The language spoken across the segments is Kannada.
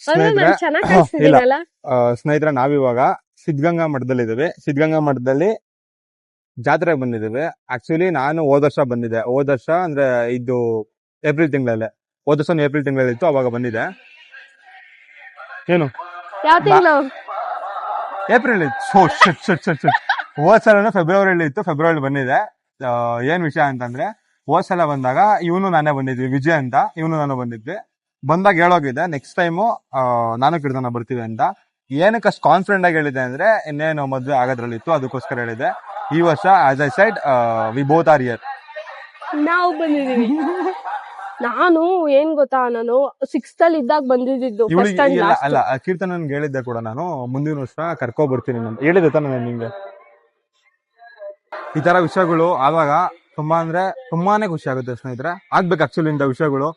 ಸ್ನೇಹಿತರೆ ಸ್ನೇಹಿತರೆ ನಾವಿವಾಗ ಸಿದ್ಧಗಂಗಾ ಮಠದಲ್ಲಿ ಇದ್ದೇವೆ ಸಿದ್ಧಗಂಗಾ ಮಠದಲ್ಲಿ ಜಾತ್ರೆಗೆ ಬಂದಿದ್ದೇವೆ. ಆಕ್ಚುಲಿ ನಾನು ಹೋದ ವರ್ಷ ಬಂದಿದ್ದೆ. ಹೋದ ವರ್ಷ ಅಂದ್ರೆ ಇದು ಏಪ್ರಿಲ್ ತಿಂಗಳಲ್ಲೇ. ಹೋದ ವರ್ಷ ಏಪ್ರಿಲ್ ತಿಂಗಳಲ್ಲಿ ಇತ್ತು ಅವಾಗ ಬಂದಿದೆ ಏನು? ಏಪ್ರಿಲ್ ಇತ್ತು. ಶಟ್ ಶಟ್ ಶಟ್ ಶಟ್ ಹೋದ ಸಲ ಫೆಬ್ರವರಿಲಿ ಇತ್ತು. ಫೆಬ್ರವರಿ ಬಂದಿದೆ ಆ, ಏನ್ ವಿಷಯ ಅಂತಂದ್ರೆ ಹೋದ್ ಸಲ ಬಂದಾಗ ಇವನು ನಾನೇ ಬಂದಿದ್ವಿ. ವಿಜಯ್ ಅಂತ. ಇವನು ನಾನು ಬಂದಿದ್ವಿ. ಬಂದಾಗ ಹೇಳೋಗಿದೆ ನೆಕ್ಸ್ಟ್ ಟೈಮು ನಾನು ಕೀರ್ತನ ಬರ್ತೀವಿ ಅಂತ. ಏನಕ್ಕೆ ಅಷ್ಟು ಕಾನ್ಫಿಡೆಂಟ್ ಆಗಿ ಹೇಳಿದೆ ಅಂದ್ರೆ ಇನ್ನೇನು ಮದ್ವೆ ಆಗೋದ್ರಲ್ಲಿ ಇತ್ತು ಅದಕ್ಕೋಸ್ಕರ ಹೇಳಿದೆ. ಈ ವರ್ಷ as I said we both are here ನಾವು ಬಂದಿದ್ದೀವಿ. ನಾನು ಏನ್ ಗೊತ್ತಾ ನಾನು ಸಿಕ್ಸ್ತ್ ಅಲ್ಲಿ ಇದ್ದಾಗ ಬಂದಿದ್ದು ಅಲ್ಲ ಕೀರ್ತನ ಹೇಳಿದ್ದೆ ಕೂಡ ನಾನು. ಮುಂದಿನ ವರ್ಷ ಕರ್ಕೊ ಬರ್ತೀನಿ ಹೇಳಿದೆ ತಾನೆ ನಿಮ್ಗೆ ಈ ತರ ವಿಷಯಗಳು ಆವಾಗ ತುಂಬಾ ಅಂದ್ರೆ ತುಂಬಾನೇ ಖುಷಿ ಆಗುತ್ತೆ ಸ್ನೇಹಿತರೆ. ಆಗ್ಬೇಕು ಆಕ್ಚುಲಿ ಇಂಥ ವಿಷಯಗಳು.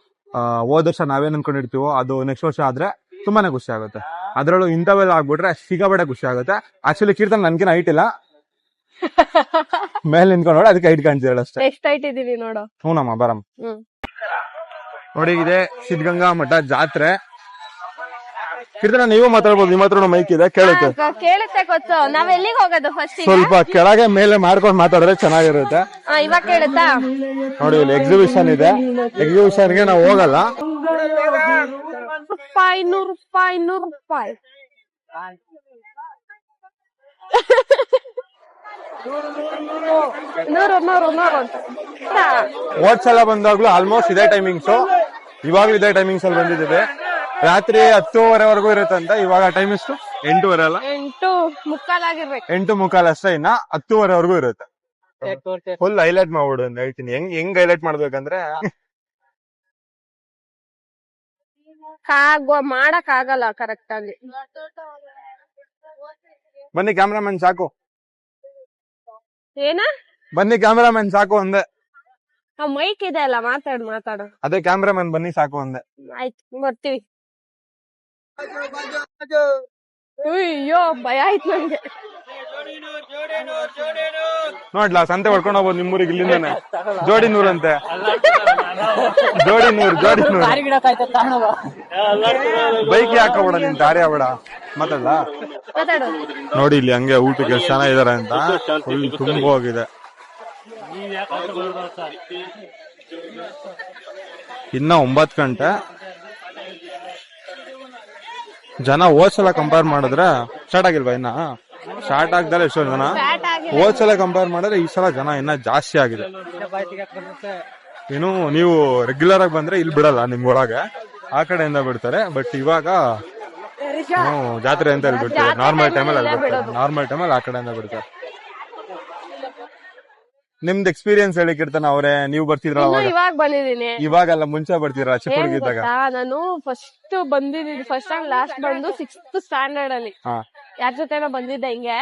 ಹೋದ ವರ್ಷ ನಾವೇನ್ ಅನ್ಕೊಂಡಿರ್ತೀವೋ ಅದು ನೆಕ್ಸ್ಟ್ ವರ್ಷ ಆದ್ರೆ ತುಂಬಾನೇ ಖುಷಿ ಆಗುತ್ತೆ. ಅದ್ರಲ್ಲೂ ಇಂಥವೆಲ್ಲ ಆಗ್ಬಿಟ್ರೆ ಸಿಗಬೇಡ ಖುಷಿ ಆಗುತ್ತೆ. ಆಕ್ಚುಲಿ ಕೀರ್ತನ ನನ್ಗಿನ ಹೈಟ್ ಇಲ್ಲ. ಮೇಲೆ ನಿಂತ್ಕೊಂಡು ನೋಡಿ ಅದಕ್ಕೆ ಹೈಟ್ ಕಾಣ್ತಿರಲ್ಲ ಅಷ್ಟೇ. ಎಷ್ಟ್ ಹೈಟ್ ಇದೀವಿ ನೋಡು. ಹ್ಞೂನಮ್ಮ ಬರಮ್ಮ ನೋಡಿ ಇದೆ ಸಿದ್ಧಗಂಗಾ ಮಠ ಜಾತ್ರೆ. ಕೀರ್ತನ ನೀವು ಮಾತಾಡ್ಬೋದು ನಿಮ್ಮ ಹತ್ರ ಮೈಕ್ ಇದೆ ಕೇಳುತ್ತೆ ಕೇಳುತ್ತೆ ಗೊತ್ತು. ನಾವ್ ಎಲ್ಲಿಗೆ ಹೋಗೋದು ಫಸ್ಟ್ ಸ್ವಲ್ಪ ಕೆಳಗೆ ಮೇಲೆ ಮಾಡ್ಕೊಂಡು ಮಾತಾಡಿದ್ರೆ ಚೆನ್ನಾಗಿರುತ್ತೆ. ಇವಾಗ ಕೇಳುತ್ತಾ? ನೋಡಿ ಇಲ್ಲಿ ಎಕ್ಸಿಬಿಷನ್ ಇದೆ. ಎಕ್ಸಿಬಿಷನ್ಗೆ ನಾವು ಹೋಗಲ್ಲ. ರೂಪಾಯಿ ನೂರು ರೂಪಾಯಿ ನೂರು ರೂಪಾಯಿ. ನೂರು ನೂರು ನೂರು ಅಂತ. ಹಾ. ಹೋದ್ ಸಲ ಬಂದಾಗ್ಲೂ ಆಲ್ಮೋಸ್ಟ್ ಇದೇ ಟೈಮಿಂಗ್ಸ್ ಇವಾಗ್ಲೂ ಇದೇ ಟೈಮಿಂಗ್ಸ್ ಅಲ್ಲಿ ಬಂದಿದ್ದೀವಿ. ರಾತ್ರಿ ಹತ್ತುವರೆವರೆಗೂ ಇರುತ್ತಂತ ಇವಾಗ ಟೈಮ್ ಎಷ್ಟು? ಎಂಟೂವರೆ ಅಲ್ಲ? ಎಂಟು ಮುಕ್ಕಾಲಾಗಿರ್ಬೇಕು. ಎಂಟು ಮುಕ್ಕಾಲ್ ಅಷ್ಟೇ ಇನ್ನ ಹತ್ತುವರೆವರೆಗೂ ಇರುತ್ತೆ. ಫುಲ್ ಹೈಲೈಟ್ ಮಾಡ್ಬಿಡು ಅಂತ ಹೇಳ್ತೀನಿ. ಹೆಂಗ್ ಹೆಂಗ್ ಹೈಲೈಟ್ ಮಾಡ್ಬೇಕಂದ್ರೆ? ಕಾಗೋ ಮಾಡಕ್ ಆಗಲ್ಲ ಕರೆಕ್ಟ್ ಆಗಿ. ಬನ್ನಿ ಕ್ಯಾಮ್ರಾಮನ್ ಸಾಕು. ಏನ? ಬನ್ನಿ ಕ್ಯಾಮ್ರಾಮನ್ ಸಾಕು ಒಂದೇ. ಮೈಕ್ ಇದೆ ಅಲ್ಲ ಮಾತಾಡು ಮಾತಾಡು. ಅದೇ ಕ್ಯಾಮ್ರಾಮನ್ ಬನ್ನಿ ಸಾಕು ಅಂದೆ ಆಯ್ತು ಬರ್ತೀವಿ. ಅಯ್ಯೋ ಭಯ ಆಯ್ತು ನಂಗೆ. ನೋಡ್ಲಾ ಸಂತೆ ಹೊಡ್ಕೊಂಡು ಹೋಗ್ಬೋದು ನಿಮ್ಮೂರಿಗೆ ಇಲ್ಲಿಂದಾನೆ. ಜೋಡಿ ನೂರಂತೆ ಜೋಡಿ ನೂರ್ ಜೋಡಿ ನೂರ್. ಬೈಕ್ ಹಾಕೋಬೇಡ ನಿನ್ ದಾರಿ ಆಗ್ಬೇಡ. ಮಾತಾಡ್ಲಾ? ನೋಡಿ ಇಲ್ಲಿ ಹಂಗೆ ಊಟಕ್ಕೆ ಎಷ್ಟು ಜನ ಇದಾರೆ ಅಂತ. ಫುಲ್ ತುಂಬ ಹೋಗಿದೆ. ಇನ್ನ ಒಂಬತ್ ಗಂಟೆ. ಜನ ಹೋದ್ಸಲ ಕಂಪೇರ್ ಮಾಡಿದ್ರೆ ಸ್ಟಾರ್ಟ್ ಆಗಿಲ್ವಾ ಇನ್ನ? ಸ್ಟಾರ್ಟ್ ಆಗ್ದಲ್ಲ ಎಷ್ಟೋ ಜನ? ಹೋದ್ಸಲ ಕಂಪೇರ್ ಮಾಡಿದ್ರೆ ಈ ಸಲ ಜನ ಇನ್ನ ಜಾಸ್ತಿ ಆಗಿದೆ. ಇನ್ನು ನೀವು ರೆಗ್ಯುಲರ್ ಆಗಿ ಬಂದ್ರೆ ಇಲ್ಲಿ ಬಿಡಲ್ಲ ನಿಮ್ಗೊಳಗೆ ಆ ಕಡೆಯಿಂದ ಬಿಡ್ತಾರೆ. ಬಟ್ ಇವಾಗ ಜಾತ್ರೆ ಅಂತ ಹೇಳ್ಬಿಡ್ತಾರೆ ನಾರ್ಮಲ್ ಟೈಮಲ್ಲಿ ನಾರ್ಮಲ್ ಟೈಮಲ್ಲಿ ಆ ಕಡೆಯಿಂದ ಬಿಡ್ತಾರೆ ನಿಮ್ದು ಎಕ್ಸ್ಪೀರಿಯನ್ಸ್ ಹೇಳಿಕಿರ್ತಾನೆ ಅವರೇ ನೀವು ಬರ್ತಿದ್ರ ಅವಾಗ? ಇವಾಗ ಬಂದಿದೀನಿ ಇವಾಗಲ್ಲ ಮುಂಚೆ ಬರ್ತೀರಾ ಚಿಕ್ಕ ಏನ್ ಹುಡುಗಿದ್ದಾಗ ನಾನು ಫಸ್ಟ್ ಬಂದಿದ್ದೀನಿ ಫಸ್ಟ್ ಅಂಡ್ ಲಾಸ್ಟ್ ಬಂದು ಸಿಕ್ಸ್ತ್ ಸ್ಟ್ಯಾಂಡರ್ಡ್ ಅಲ್ಲಿ. ಹಾ. ಯಾರ ಜೊತೆನೋ ಬಂದಿದ್ದೆ ಹಿಂಗೆ.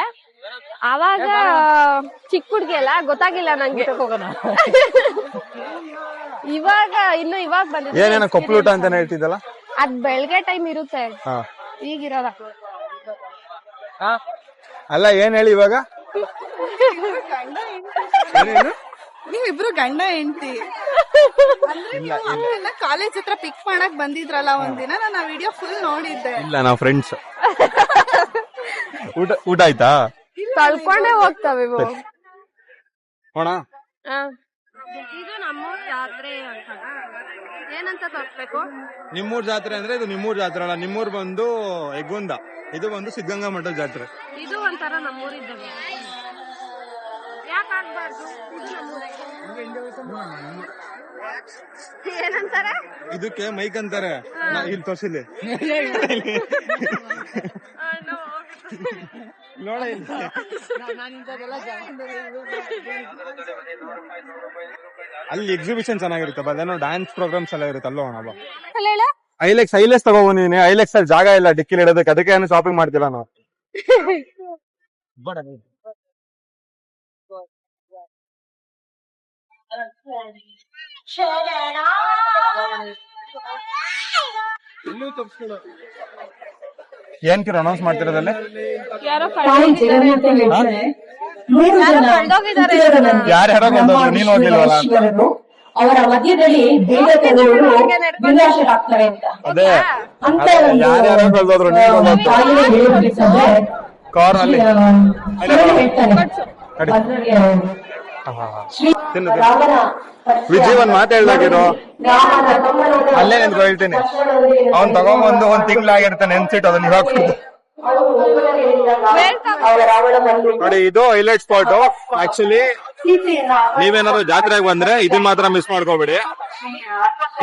ಅವಾಗ ಚಿಕ್ಕ ಹುಡ್ಗಿ ಅಲ್ಲ ಗೊತ್ತಾಗಿಲ್ಲ ನಂಗೆ. ಇವಾಗ ಇನ್ನು ಇವಾಗ ಬಂದಿದ್ದೆ ಏನೇನೋ ಕೊಪ್ಪಳೂಟ ಅಂತಾನೆ ಹೇಳ್ತಿದ್ದಲ್ಲ? ಅದ್ ಬೆಳಗ್ಗೆ ಟೈಮ್ ಇರುತ್ತೆ. ಹಾ. ಈಗಿರಲ್ಲ ಅಲ್ಲ ಏನ್ ಹೇಳಿ ಇವಾಗ? ನೀವಿಬ್ರು ಗಂಡ ಹೆಂಡತಿ. ಕಾಲೇಜ್ ಹತ್ರ ಪಿಕ್ ಮಾಡಕ್ ಬಂದಿದ್ರಲ್ಲ ಒಂದಿನ ನಾನು ಆ ವಿಡಿಯೋ ಫುಲ್ ನೋಡಿದ್ದೆ. ಇಲ್ಲ ನಾವು ಫ್ರೆಂಡ್ಸ್ ಊಟ ಊಟ ಆಯ್ತಾ? ತಳ್ಕೊಂಡೇ ಹೋಗ್ತಾವೆ ಇವು. ಹೋಣ. ಇದು ನಮ್ಮೂರ್ ಜಾತ್ರೆ ಅಂತ. ಏನಂತ ತೋರ್ಸ್ಬೇಕು? ನಿಮ್ಮೂರ್ ಜಾತ್ರೆ ಅಂದ್ರೆ ಇದು ನಿಮ್ಮೂರ್ ಜಾತ್ರೆ ಅಲ್ಲ ನಿಮ್ಮೂರ್ ಬಂದು ಹೆಗ್ಗುಂದ ಇದು ಬಂದು ಸಿದ್ಧಗಂಗಾ ಮಠದ ಜಾತ್ರೆ. ಇದು ಒಂಥರ ನಮ್ಮೂರಿದ್ದಂಗೆ. ಏನಂತಾರೆ? ಇದಕ್ಕೆ ಮೈಕ್ ಅಂತಾರೆ. ಇಲ್ಲಿ ತೋರ್ಸಿಲ್ಲಿ ನೋಡ ಇಲ್ಲಿ. ಅಲ್ಲಿ ಎಕ್ಸಿಬಿಷನ್ ಚೆನ್ನಾಗಿರುತ್ತೆ. ಅದೇನೋ ಡ್ಯಾನ್ಸ್ ಪ್ರೋಗ್ರಾಮ್ಸ್ ಎಲ್ಲ ಇರುತ್ತೆ. ಅಲ್ಲೋ ಅಣ್ಣ ಐಲೆಕ್ಸ್ ಐಲೆಕ್ಸ್ ತಗೋ ನೀನು. ಐಲೆಕ್ಸ್ ಅಲ್ಲಿ ಜಾಗ ಇಲ್ಲ ಡಿಕ್ಕಿಲಿ ಇಡೋದಕ್ಕೆ. ಅದಕ್ಕೆ ಏನು ಶಾಪಿಂಗ್ ಮಾಡ್ತಿಲ್ಲ ನಾವು? ಏನ್ ಕಿರೋ ಅನೌನ್ಸ್ ಮಾಡ್ತಿರೋದಲ್ಲ? ಯಾರು. ಯಾರೋ ನೀನ್ ಹೋಗ್ಲಿಲ್ವಲ್ಲ. ಅವರ ಮಧ್ಯದಲ್ಲಿ ಬೇಗ ಅಂತ. ಅದೇ. ಯಾರ್ಯಾರೋ ಕಳ್ದೋದ್ರು, ಕಾರ್ ಅಲ್ಲಿ. ಹೇಳ್ತಾನೆ ತಿನ್ನು. ರಾಮನ ಒಂದ್ ಅಲ್ಲೇ ನಿಂತ್ಕೊ ಹೇಳ್ತೀನಿ. ಅವ್ನ್ ತಗೊಂಬಂದು ಒಂದ್ ತಿಂಗ್ಳಾಗಿರ್ತಾನೆ ನೆನ್ಸಿಟ್ಟು ಅದನ್ನ ಇವಾಗ ನೋಡಿ, ಇದು ಹೈಲೈಟ್ ಸ್ಪಾಟ್ ಆಕ್ಚುಲಿ ನೀವೇನಾದ್ರು ಜಾತ್ರೆಗೆ ಬಂದ್ರೆ ಇದನ್ ಮಾತ್ರ ಮಿಸ್ ಮಾಡ್ಕೋಬೇಡಿ.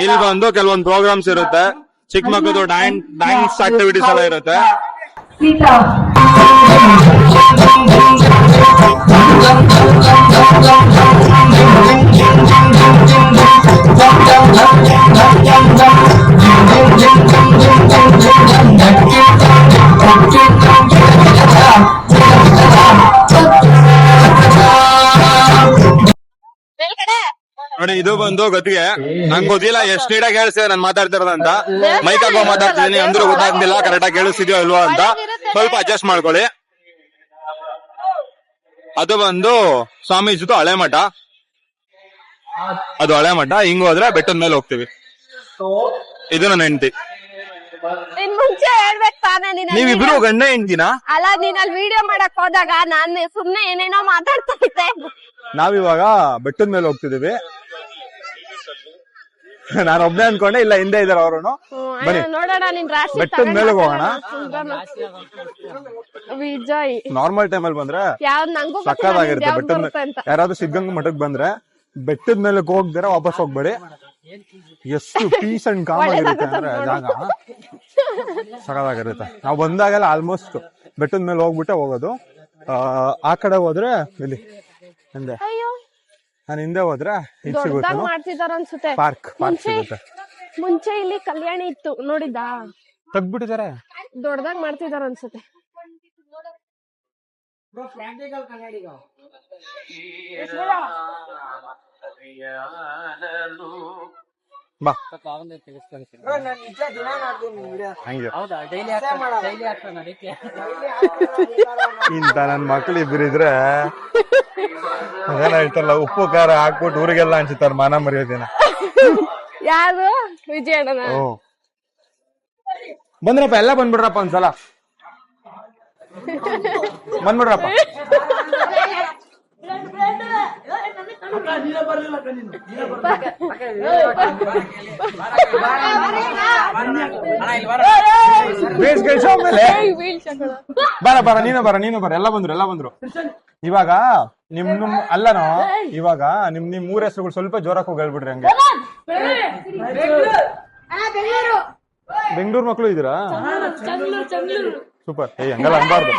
ಇಲ್ಲಿ ಬಂದು ಕೆಲವೊಂದು ಪ್ರೋಗ್ರಾಮ್ಸ್ ಇರುತ್ತೆ. ಚಿಕ್ಕ ಮಕ್ಕಳದು ಡ್ಯಾನ್ಸ್ ಆಕ್ಟಿವಿಟೀಸ್ ಎಲ್ಲ ಇರುತ್ತೆ. ಸೀತಾ ನೋಡಿ, ಇದು ಬಂದು ಗತಿಗೆ ನಂಗೆ ಗೊತ್ತಿಲ್ಲ, ಎಷ್ಟು ನೀಟಾಗಿ ಕೇಳಿಸ್ತಿದೆ, ನಾನು ಮಾತಾಡ್ತಿರೋದಂತ ಮೈಕ್ ಹಾಕೋ ಮಾತಾಡ್ತಿದ್ದೀನಿ ಅಂದ್ರೂ ಗೊತ್ತಾಗ್ತಿಲ್ಲ ಕರೆಕ್ಟ್ ಆಗಿ ಕೇಳಿಸ್ತಿದ್ಯೋ ಇಲ್ವೋ ಅಂತ. ಸ್ವಲ್ಪ ಅಡ್ಜಸ್ಟ್ ಮಾಡ್ಕೊಳ್ಳಿ. ಅದು ಬಂದು ಸ್ವಾಮೀಜಿದು ಹಳೆ ಮಠ. ಅದು ಹಳೆ ಮಠ. ಹಿಂಗ್ ಹೋದ್ರೆ ಬೆಟ್ಟದ ಮೇಲೆ ಹೋಗ್ತೀವಿ. ಇದು ನನ್ನ ಹೆಂಡತಿ ಮುಂಚೆ ಹೇಳ್ಬೇಕು ತಾನೇ ನೀನ್ ಅಲ್ಲಿ ನೀವಿಬ್ರು ಗಂಡ ಹೆಂಡತಿನ? ಅಲ್ಲ ನೀನ್ ಅಲ್ಲಿ ವಿಡಿಯೋ ಮಾಡಕ್ ಹೋದಾಗ ನಾನು ಸುಮ್ನೆ ಏನೇನೋ ಮಾತಾಡ್ತಾ ಇದ್ದೆ. ನಾವಿವಾಗ ಬೆಟ್ಟದ ಮೇಲೆ ಹೋಗ್ತಿದೀವಿ ನಾನು ಒಬ್ನೇ ಅನ್ಕೊಂಡೆ ಇಲ್ಲ ಹಿಂದೆ ಇದಾರೆ ಅವರು ಬನ್ನಿ. ನೋಡೋಣ ನಿನ್ ರಾಶಿ ಬೆಟ್ಟದ ಮೇಲೆ. ಹೋಗೋಣ. ವಿಜಯ್. ನಾರ್ಮಲ್ ಟೈಮಲ್ಲಿ ಬಂದ್ರೆ ಯಾವ್ದ್ ನಂಗೂ ಸಕ್ಕದಾಗಿರುತ್ತೆ ಬೆಟ್ಟದ ಬರುತ್ತೆ ಯಾರಾದ್ರೂ ಸಿದ್ಧಗಂಗಾ ಮಠಕ್ ಬಂದ್ರೆ ಬೆಟ್ಟದ ಮೇಲೆ ಹೋಗ್ದಿರ ವಾಪಸ್ ಹೋಗ್ಬೇಡಿ. ಎಷ್ಟು ಪೀಸ್ ಅಂಡ್ ಕಾಮ್ ಆಗಿರುತ್ತೆ ಅಂದ್ರೆ ಜಾಗ. ಸಕ್ಕದಾಗಿರುತ್ತೆ ನಾವು ಬಂದಾಗೆಲ್ಲ ಆಲ್ಮೋಸ್ಟ್ ಬೆಟ್ಟದ ಮೇಲೆ ಹೋಗ್ಬಿಟ್ಟೆ ಹೋಗೋದು. ಆ, ಆ ಕಡೆ ಹೋದ್ರೆ ಇಲ್ಲಿ ಹಿಂದೆ. ಅಯ್ಯೋ ನಾನು ಹಿಂದೆ ಹೋದ್ರೆ ಇದು ದೊಡ್ಡದಾಗ್ ಸಿಗುತ್ತೆ ಮಾಡ್ತಿದಾರ ಅನ್ಸುತ್ತೆ. ಪಾರ್ಕ್ ಪಾರ್ಕ್ ಮುಂಚೆ ಸಿಗುತ್ತೆ. ಮುಂಚೆ ಇಲ್ಲಿ ಕಲ್ಯಾಣಿ ಇತ್ತು ನೋಡಿದ್ದಾ? ತೆಗ್ದ್ಬಿಟ್ಟಿದ್ದಾರೆ ದೊಡ್ಡದಾಗ್ ಮಾಡ್ತಿದಾರ ಅನ್ಸುತ್ತೆ. ಬಾ. ಇಂತ ನನ್ ಮಕ್ಳು ಬಿರಿದ್ರೆ ಅದೇನ ಹೇಳ್ತಾರಲ್ಲ ಉಪ್ಪು ಖಾರ ಹಾಕ್ಬಿಟ್ಟು ಊರಿಗೆಲ್ಲ ಅನ್ಸುತ್ತಾರ ಮಾನ ಮರಿಯೋದಿನ. ಯಾರು? ವಿಜಯ ಬಂದ್ರಪ್ಪ ಎಲ್ಲ ಬಂದ್ಬಿಡ್ರಪ್ಪ ಒಂದ್ಸಲ. ಬಂದ್ಬಿಡ್ರಪ್ಪ. ಬರ ಬರ ನೀನು ಬರ ನೀನು ಬರ ಎಲ್ಲ ಬಂದ್ರು ಎಲ್ಲ ಬಂದ್ರು ಇವಾಗ ನಿಮ್ ನಿಮ್ ಅಲ್ಲನೋ ಇವಾಗ ನಿಮ್ ನಿಮ್ ಮೂರ್ ಹೆಸರುಗಳು ಸ್ವಲ್ಪ ಜೋರಕ್ಕೆ ಹೋಗಿ ಹೇಳ್ಬಿಡ್ರಿ ಹಂಗೆ ಬೆಂಗಳೂರು ಮಕ್ಕಳು ಇದೀರಾ ಸೂಪರ್ ಏಯ್ ಹಂಗಲ್ಲ ಅನ್ಬಾರ್ದು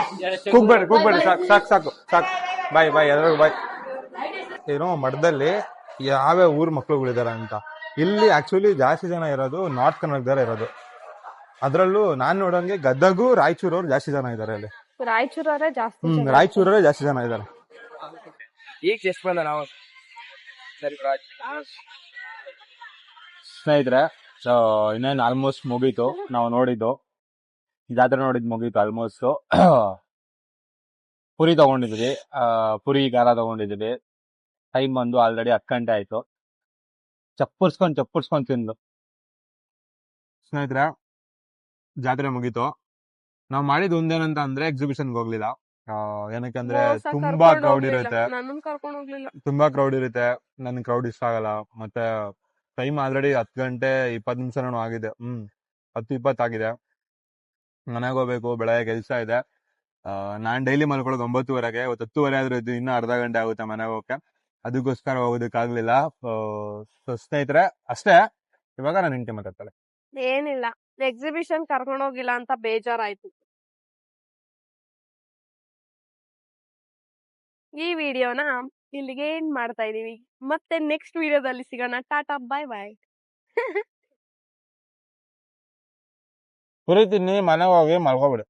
ಕೂಗ್ಬೇಡಿ ಕೂಗ್ಬೇಡಿ ಸಾಕು ಸಾಕು ಸಾಕು ಸಾಕು ಬಾಯ್ ಬಾಯ್ ಎಲ್ಲರಿಗೂ ಬಾಯ್ ಏನೋ ಮಠದಲ್ಲಿ ಯಾವ್ಯಾವ ಊರ್ ಮಕ್ಳುಗಳಿದಾರೆ ಅಂತ. ಇಲ್ಲಿ ಆಕ್ಚುಲಿ ಜಾಸ್ತಿ ಜನ ಇರೋದು ನಾರ್ತ್ ಕನ್ನಡದವ್ರು ಇರೋದು. ಅದ್ರಲ್ಲೂ ನಾನ್ ನೋಡಂಗೆ ಗದಗು ರಾಯಚೂರವ್ರು ಜಾಸ್ತಿ ಜನ ಇದಾರೆ ಅಲ್ಲಿ. ರಾಯಚೂರವರೇ ಜಾಸ್ತಿ ಹ್ಮ್ ರಾಯಚೂರವರೇ ಜಾಸ್ತಿ ಜನ ಇದ್ದಾರೆ ಈಗ ಎಷ್ಟು ಬಂದ ನಾವು. ಸರಿ ಸ್ನೇಹಿತರೆ ಸೊ ಇನ್ನೇನು ಆಲ್ಮೋಸ್ಟ್ ಮುಗೀತು. ನಾವು ನೋಡಿದ್ದು. ಜಾತ್ರೆ ನೋಡಿದ್ ಮುಗೀತು ಆಲ್ಮೋಸ್ಟ್ ಪುರಿ ತಗೊಂಡಿದ್ವಿ. ಆ, ಪುರಿ ಖಾರ ತಗೊಂಡಿದ್ವಿ. ಟೈಮ್ ಬಂದು ಆಲ್ರೆಡಿ ಹತ್ತು ಗಂಟೆ ಆಯ್ತು. ಚಪ್ಪರ್ಸ್ಕೊಂಡ್ ಚಪ್ಪರ್ಸ್ಕೊಂಡ್ ತಿಂದು ಸ್ನೇಹಿತರೆ ಜಾತ್ರೆ ಮುಗೀತು. ನಾವು ಮಾಡಿದ್ ಒಂದೇನಂತ ಅಂದ್ರೆ ಎಕ್ಸಿಬಿಷನ್ಗೆ ಹೋಗ್ಲಿಲ್ಲ. ಏನಕ್ಕೆ ಅಂದ್ರೆ ತುಂಬಾ ಕ್ರೌಡ್ ಇರುತ್ತೆ. ನನ್ನ ಕರ್ಕೊಂಡ್ ಹೋಗ್ಲಿಲ್ಲ. ತುಂಬಾ ಕ್ರೌಡ್ ಇರುತ್ತೆ. ನನ್ ಕ್ರೌಡ್ ಇಷ್ಟ ಆಗಲ್ಲ. ಮತ್ತೆ ಟೈಮ್ ಆಲ್ರೆಡಿ ಹತ್ ಗಂಟೆ ಇಪ್ಪತ್ತು ನಿಮಿಷನೂ ಆಗಿದೆ. ಹ್ಮ್ ಹತ್ತು ಇಪ್ಪತ್ತಾಗಿದೆ ಮನೆಗೆ ಹೋಗ್ಬೇಕು ಬೆಳಗ್ಗೆ ಕೆಲಸ ಇದೆ. ಆ, ನಾನ್ ಡೈಲಿ ಮಲ್ಕೊಳ್ಳೋದು ಒಂಬತ್ತುವರೆಗೆ. ಇವತ್ತು ಹತ್ತುವರೆ ಆದ್ರೂ ಇದ್ದು ಇನ್ನೂ ಅರ್ಧ ಗಂಟೆ ಆಗುತ್ತೆ ಮನೆಗೆ ಹೋಗಕ್ಕೆ. ಅದಕ್ಕೋಸ್ಕರ ಹೋಗೋದಕ್ಕಾಗ್ಲಿಲ್ಲ. ಸೊ ಸ್ನೇಹಿತರೆ ಅಷ್ಟೇ. ಇವಾಗ ನಾನು ಹೆಂಡತಿ ಮಾತಾಡ್ತಾಳೆ. ಏನಿಲ್ಲ. ಎಕ್ಸಿಬಿಷನ್ ಕರ್ಕೊಂಡು ಹೋಗಿಲ್ಲ ಅಂತ ಬೇಜಾರಾಯ್ತು. ಈ ವಿಡಿಯೋನ ಇಲ್ಲಿಗೆ ಏನ್ ಮಾಡ್ತಾ ಇದೀವಿ. ಮತ್ತೆ ನೆಕ್ಸ್ಟ್ ವಿಡಿಯೋದಲ್ಲಿ ಸಿಗೋಣ. ಟಾಟಾ ಬಾಯ್ ಬಾಯ್ ಪುರಿ ತಿನ್ನಿ ಮನೆಗೆ ಹೋಗಿ ಮಲ್ಕೋಬಿಡು